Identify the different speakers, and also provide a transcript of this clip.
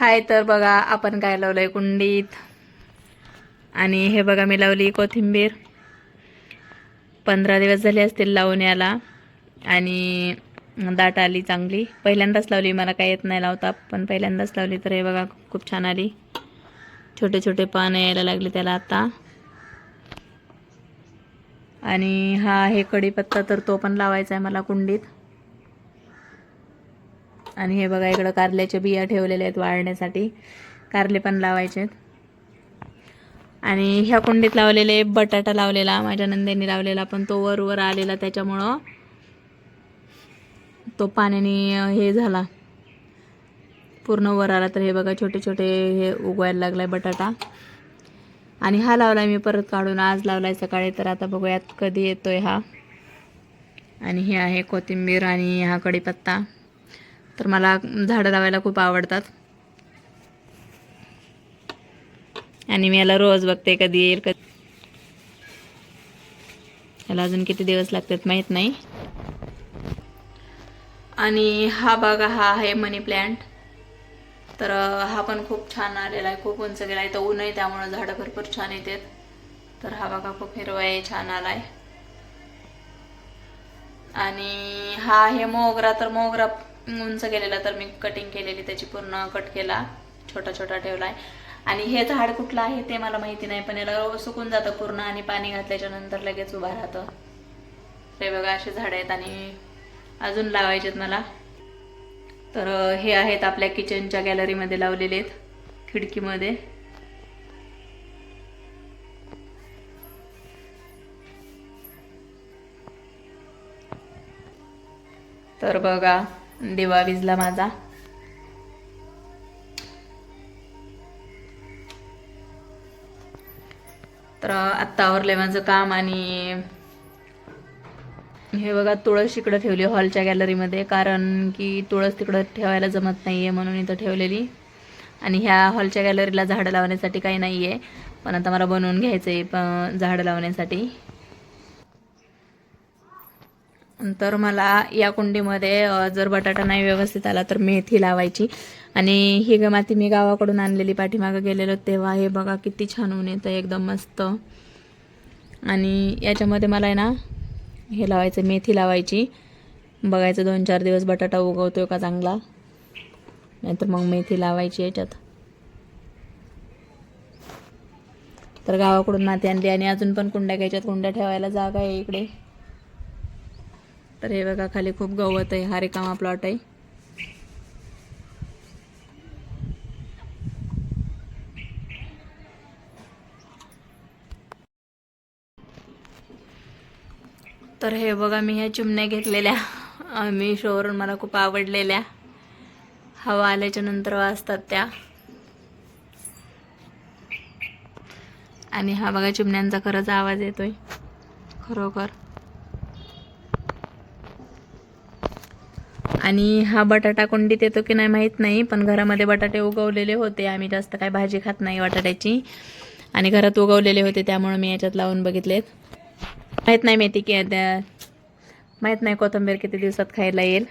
Speaker 1: हाय तर बघा आपण काय लावलंय कुंडीत. आणि हे बघा मी लावली कोथिंबीर. पंधरा दिवस झाले असतील लावून याला आणि दाट आली चांगली. पहिल्यांदाच लावली मला काय येत नाही लावता पण पहिल्यांदाच लावली तर हे बघा खूप छान आली. छोटे छोटे पानं यायला लागले त्याला आता. आणि हा हे कढीपत्ता तर तो पण लावायचा आहे मला कुंडीत. आणि हे बघा इकडं कारल्याच्या बिया ठेवलेल्या आहेत वाळण्यासाठी. कारले पण लावायचे आहेत आणि ह्या कुंडीत लावलेले बटाटा लावलेला माझ्या नंदेनी लावलेला पण तो वर वर आलेला त्याच्यामुळं तो पाण्याने हे झाला. पूर्ण वर आला तर हे बघा छोटे छोटे हे उगवायला लागलाय बटाटा. आणि हा लावलाय मी परत काढून आज लावलाय सकाळी तर आता बघूयात कधी येतोय हा. आणि हे आहे कोथिंबीर आणि हा कढीपत्ता. तर मला झाडं लावायला खूप आवडतात. आणि मी याला रोज बघते कधी येईल कधी याला अजून किती दिवस लागतात माहीत नाही. आणि हा बघा हा आहे मनी प्लॅन्ट. तर हा पण खूप छान आलेला आहे खूप उंच गेला आहे तर ऊन आहे त्यामुळं झाडं भरपूर छान येतात. तर हा बघा खूप हिरवा आहे छान आलाय. आणि हा आहे मोगरा तर मोगरा उंच गेलेला तर मी कटिंग केलेली त्याची पूर्ण कट केला छोटा छोटा ठेवला आहे आणि हे झाड कुठलं आहे ते मला माहिती नाही पण याला सुकून जातं पूर्ण आणि पाणी घातल्याच्या नंतर लगेच उभा राहतं. हे बघा असे झाड आहेत आणि अजून लावायचे आहेत मला. तर हे आहेत आपल्या किचनच्या गॅलरीमध्ये लावलेले आहेत खिडकीमध्ये. तर बघा दिवा विजला माझा. तर आत्ता आवरलंय माझं काम आणि हे बघा तुळस इकडं ठेवली हॉलच्या गॅलरीमध्ये कारण की तुळस तिकडं ठेवायला जमत नाही आहे म्हणून इथं ठेवलेली. आणि ह्या हॉलच्या गॅलरीला झाडं लावण्यासाठी काही नाही आहे पण आता मला बनवून घ्यायचं आहे प झाडं लावण्यासाठी. तर मला या कुंडीमध्ये जर बटाटा नाही व्यवस्थित आला तर मेथी लावायची. आणि ही ग माती मी गावाकडून आणलेली पाठीमागं गेलेलो तेव्हा हे बघा किती छान ऊन येतं एकदम मस्त. आणि याच्यामध्ये मला आहे ना हे लावायचं मेथी लावायची. बघायचं दोन चार दिवस बटाटा उगवतोय का चांगला. नाहीतर मग मेथी लावायची याच्यात. तर गावाकडून माती आणली आणि अजून पण कुंड्या घ्यायच्यात कुंड्या ठेवायला जागा आहे इकडे. तर हे बघा खाली खूप गवत आहे. हा रिकामा प्लॉट आहे. तर हे बघा मी ह्या चिमण्या घेतलेल्या. मी शोवरून मला खूप आवडलेल्या. हवा आल्याच्यानंतर वाजतात त्या. आणि हा बघा चिमण्यांचा खरंच आवाज येतोय. खरोखर. आणि हा बटाटा कुंडीत येतो की नाही माहीत नाही पण घरामध्ये बटाटे उगवलेले होते. आम्ही जास्त काय भाजी खात नाही बटाट्याची. आणि घरात उगवलेले होते त्यामुळे मी याच्यात लावून बघितलेत. माहीत नाही मेथी की माहीत नाही कोथिंबीर किती दिवसात खायला येईल.